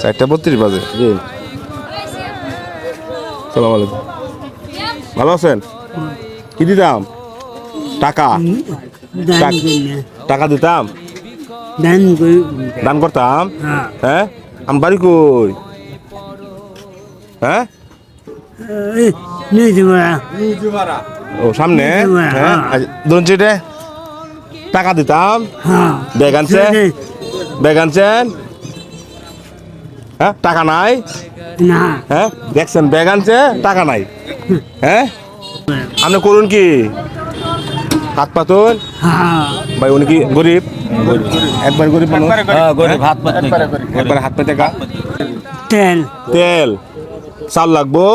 চারটা বত্রিশ বাজে। জি। সালাম আলাইকুম। ভালো আছেন? কি দিতাম? টাকা? টাক- দিতাম? দান করতাম? হ্যাঁ। হ্যাঁ? আমার বাড়ি কই? হ্যাঁ? ও সামনে? হ্যাঁ। ধরুন টাকা দিতাম? ব্যাগ আনছে সেটাই। ব্যাগ আনছেন? হ্যাঁ? টাকা নাই? না। হ্যাঁ? দেখছেন ব্যাগ আনছে টাকা নাই। হ্যাঁ? আপনি করুন কি? হাত পাতুন হ্যাঁ। ভাই উনি কি গরিব? একবার গরিব মানুষ? হ্যাঁ? গরিব হাত পাত একবার হাত পেতে টাকা তেল। তেল। চাল লাগবো?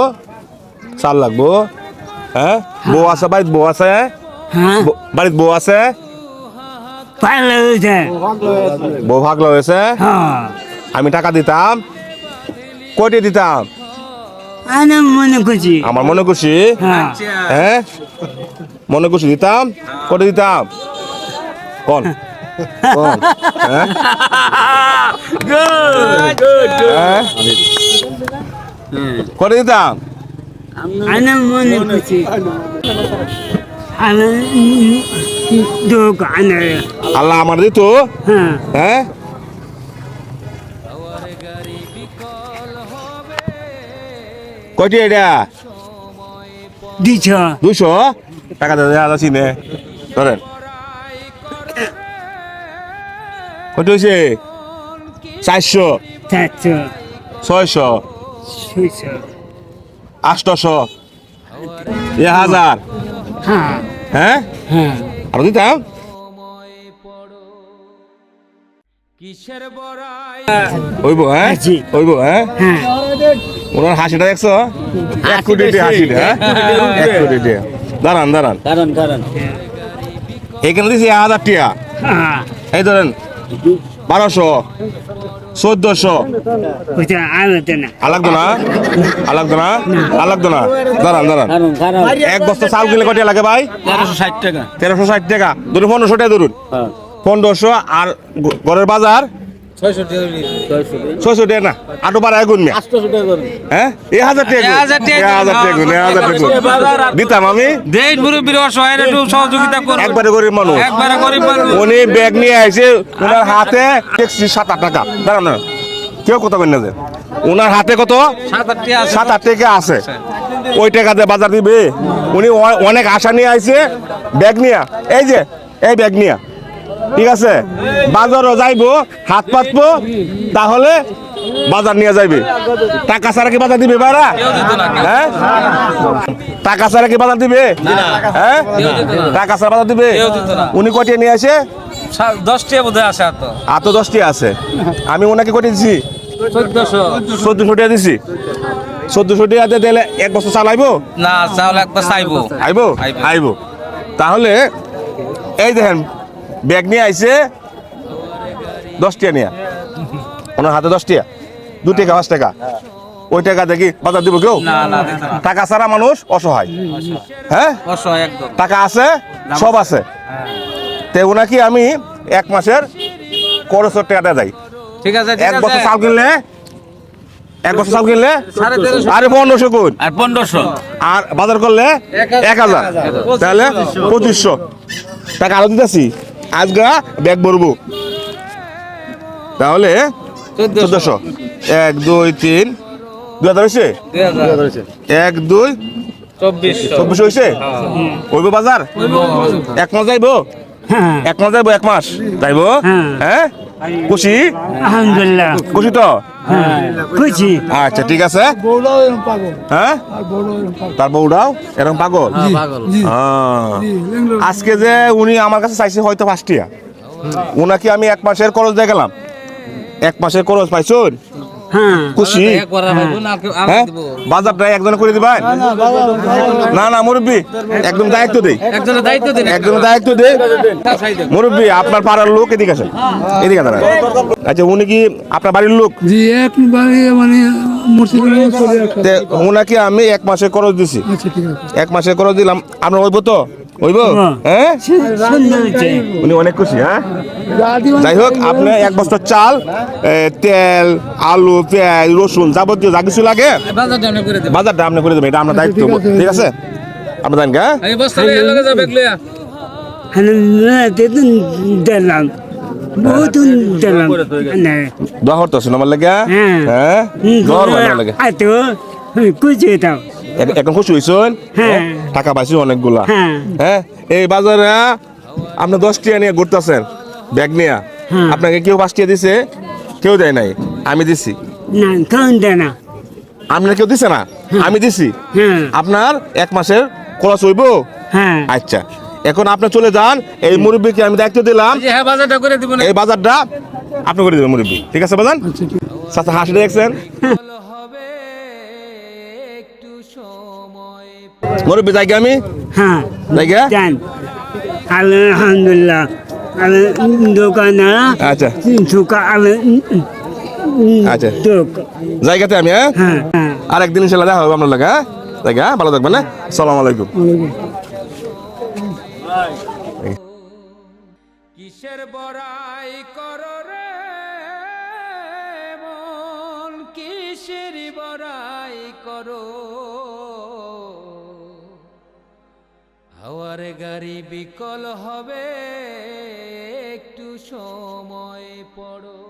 চাল লাগবো? হ্যাঁ? বউ আছে বাড়িত বউ আছে? হ্যাঁ। ব- বাড়িত বউ আছে? বউ ভাগ লয়েছে হ্যাঁ। আমি টাকা দিতাম। কয়টি দিতাম? মনে আমার মনে খুশি? হ্যাঁ। হ্যাঁ? মনে খুশি দিতাম? কত দিতাম? কোন হ্যাঁ? হ্যাঁ? কত দিতাম? মনে আল্লাহ আমার দিত। হ্যাঁ? কয়টি এটা? দিছ দুশো টাকা দাদা আদা চিনে। ধরেন। কত হয়েছে চারশো। চারশো। ছয়শো। আটশো। এ হাজার। হ্যাঁ। হ্যাঁ? হ্যাঁ। আরও দিতাম? ওইব হ্যাঁ? আছি। ওইব হ্যাঁ? হ্যাঁ। ওনার হাসিটা দেখছ? এক কোটি দিয়ে হাসি হ্যাঁ? এক কোটি দিয়ে। দাঁড়ান দাঁড়ান। কারণ কারণ এখানে দিছি এক হাজার টিয়া। হ্যাঁ। এই ধরেন বারোশো চোদ্দশো। আলাদা না। আলাগতো না? আলাগতো না? দাঁড়ান দাঁড়ান। কারণ কারণ এক বস্তা চাল কিনলে কটিয়া লাগে ভাই? তেরোশো ষাট টাকা। তেরোশো ষাট টাকা। ধরুন পনেরোশো টাকা ধরুন। হ্যাঁ। পনেরোশো আর ঘরের বাজার ছয়শো টাকা না? আটো হ্যাঁ? এক হাজার টাকা গুণ। হাজার টাকা এক হাজার এক হাজার দিতাম আমি। দেশ মুরব্বীর অসহায় একটু সহযোগিতা করুন। একবারে গরিব মানুষ। একবারে গরিব মানুষ। উনি ব্যাগ নিয়ে আইছে ওনার হাতে ট্যাক্সি সাত আট টাকা। দাঁড়ান। কেউ কথা বলেন না যে। ওনার হাতে কত? সাত আট টাকা আছে। ওই টাকাতে বাজার দিবে। উনি অনেক আশা নিয়ে আইছে। ব্যাগ নিয়ে। এই যে এই ব্যাগ নিয়ে। ঠিক আছে? বাজারও যাইবো হাত পাতবো তাহলে বাজার নিয়ে যাইবে। টাকা ছাড়া কি বাজার দিবে বারা হ্যাঁ? টাকা ছাড়া কি বাজার দিবে? হ্যাঁ? টাকা ছাড়া বাজার দিবে। উনি কটিয়ে নিয়ে আসে? দশটি বোধ হয় আছে আর তো। দশটি আছে। আমি ওনাকে কটিয়ে দিছি? চোদ্দশো। চোদ্দশো টাকা দিছি। চোদ্দশো টাকা দিলে এক বছর চালাইবো? না একবার চাইব। আইবো? আইবো। আইবো। তাহলে এই দেখেন ব্যাগ নিয়ে আইছে। দশটিয়া নিয়ে। ওনার হাতে দশটিয়া দু টাকা পাঁচ টাকা। ওই টাকা দেখি বাজার দিব কেউ? টাকা ছাড়া মানুষ অসহায়। হ্যাঁ? টাকা আছে সব আছে। তে ওনাকে আমি এক মাসের খরচের টাকাটা দেয় ঠিক আছে এক বছর চাল কিনলে এক বছর চাল কিনলে আরে পনেরোশো গুণ আর পনেরোশো। আর বাজার করলে এক হাজার। তাহলে পঁচিশশো। টাকা আরও দিতেছি। আজগা ব্যাগ ভরবো। তাহলে চোদ্দশো। এক দুই তিন। দুই হাজার হয়েছে? এক দুই। চব্বিশ চব্বিশ হয়েছে? ওইব বাজার? এক মাস যাইবো? হ্যাঁ। এক মাস যাইবো এক মাস? যাইবো? হ্যাঁ। হ্যাঁ খুশি? আলহামদুলিল্লাহ। খুশি তো? হ্যাঁ। খুশি। আচ্ছা ঠিক আছে। হ্যাঁ? তার বউরাও? এরকম পাগল? আজকে যে উনি আমার কাছে চাইছে হয়তো পাঁচটিয়া উনাকে আমি এক মাসের খরচ দিয়ে গেলাম। এক মাসের খরচ পাইছুন হ্যাঁ খুশি? হ্যাঁ? দিব। বাজারটা একজনে করে দিবেন না না মুরব্বী একদম দায়িত্ব দেই। একজনের দায়িত্ব দিন চাই মুরব্বী আপনার পাড়ার লোক এদিকে আসেন। এদিকে দাঁড়ান। আচ্ছা উনি কি আপনার বাড়ির লোক? জি মানে আমি এক মাসের খরচ দিছি। আচ্ছা এক মাসের খরচ দিলাম। আপনার ওইব তো হইব হ্যাঁ। হ্যাঁ? সুন্দর হয়েছে। উনি অনেক খুশি হ্যাঁ? যাই হোক আপনি এক বস্তা চাল এ, তেল আলু পেঁয়াজ রসুন যাবতীয় যা কিছু লাগে বাজারটা আপনি করে দেবেন। এটা আপনার দায়িত্ব ঠিক আছে। আপনি জানেন হ্যাঁ? এই বস্তা লইয়া লগে যাবে লইয়া। হাতে দিলাম। বহুত দিলাম। না। দোয়া আমার লাগে হ্যাঁ। হ্যাঁ? দোয়া করবেন আমার লাগে। আতো খুশি দাও এক- এখন খুশি হয়েছেন হ্যাঁ। টাকা পাইছি অনেকগুলা। হ্যাঁ। হ্যাঁ? এই বাজারে আপনি দশ টিয়া নিয়ে ঘুরতেছেন ব্যাগ নিয়ে। হ্যাঁ। আপনাকে কেউ পাঁচ টাকা দিছে? কেউ দেয় নাই। আমি দিছি। না খাওয়ান দেয় না। আপনার কেউ দিছে না? আমি দিছি। হ্যাঁ। আপনার এক মাসের খরচ হইব? হ্যাঁ। আচ্ছা। এখন আপনি চলে যান এই মুরব্বীকে আমি দায়িত্ব দিলাম। এই হ্যাঁ বাজারটা করে দিব না। এই বাজারটা আপনি করে দেবেন মুরব্বী। ঠিক আছে বাজান? সাথে হাসি দেখছেন? মুরব্বী যাই আমি? হ্যাঁ। যাই আলহামদুলিল্লাহ। আল আচ্ছা। সুকা আচ্ছা। জায়গাতে আমি হ্যাঁ? আর একদিন ইনশাল্লাহ দেখা হবে আপনার লাগে ভালো থাকবেন না সালাম আলাইকুম। কিসের বড়াই কর রে মন? কিসের বড়াই করো? হাওয়ার গাড়ি বিকল হবে একটু সময় পড়ো।